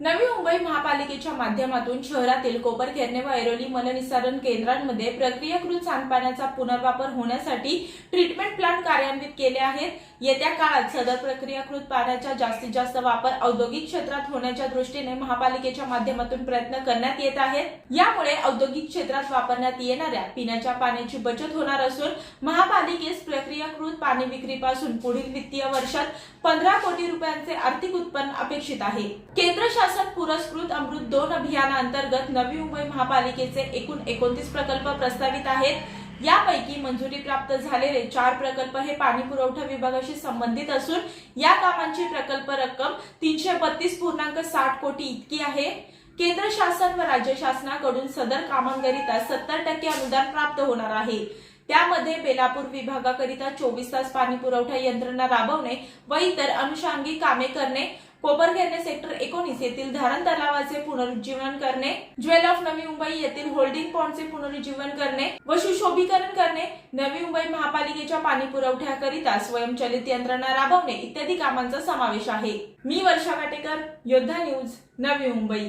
नवी मुंबई महापालिकेच्या माध्यमातून शहरातील कोपरखेरणे व ऐरोली मलनिसारण केंद्रांमध्ये प्रक्रियाकृत सांडपाण्याचा पुनर्वापर होण्यासाठी ट्रीटमेंट प्लांट कार्यान्वित केले आहेत. येत्या काळात सदर प्रक्रियाकृत पाण्याचा जास्तीत जास्त वापर औद्योगिक क्षेत्रात होण्याच्या दृष्टीने महापालिकेच्या माध्यमातून प्रयत्न करण्यात येत आहेत. यामुळे औद्योगिक क्षेत्रात वापरण्यात येणाऱ्या पिण्याच्या पाण्याची बचत होणार असून महापालिकेस प्रक्रियाकृत पाणी विक्रीपासून पुढील वित्तीय वर्षात पंधरा कोटी रुपयांचे आर्थिक उत्पन्न अपेक्षित आहे. केंद्र शासन पुरस्कृत अमृत दोन अभियानाअंतर्गत नवी मुंबई महापालिकेचे एकूण एकोणतीस प्रकल्प प्रस्तावित आहेत. यापैकी मंजुरी प्राप्त झालेले चार प्रकल्प हे पाणी पुरवठा विभागाशी संबंधित असून या कामांची प्रकल्प रक्कम तीनशे बत्तीस पूर्णांक साठ कोटी इतकी आहे. केंद्र शासन व राज्य शासनाकडून सदर कामांकरिता सत्तर टक्के अनुदान प्राप्त होणार आहे. त्यामध्ये बेलापूर विभागाकरिता चोवीस तास पाणी पुरवठा यंत्रणा राबवणे व इतर अनुषंगिक कामे करणे कोपरखेरणे सेक्टर एकोणीस येथील धारण तलावाचे पुनरुज्जीवन करणे. ज्वेल ऑफ नवी मुंबई येथील होल्डिंग पॉन्डचे पुनरुज्जीवन करणे व सुशोभीकरण करणे. नवी मुंबई महापालिकेच्या पाणी पुरवठ्याकरिता स्वयंचलित यंत्रणा राबवणे इत्यादी कामांचा समावेश आहे. मी वर्षा काटेकर योद्धा न्यूज नवी मुंबई.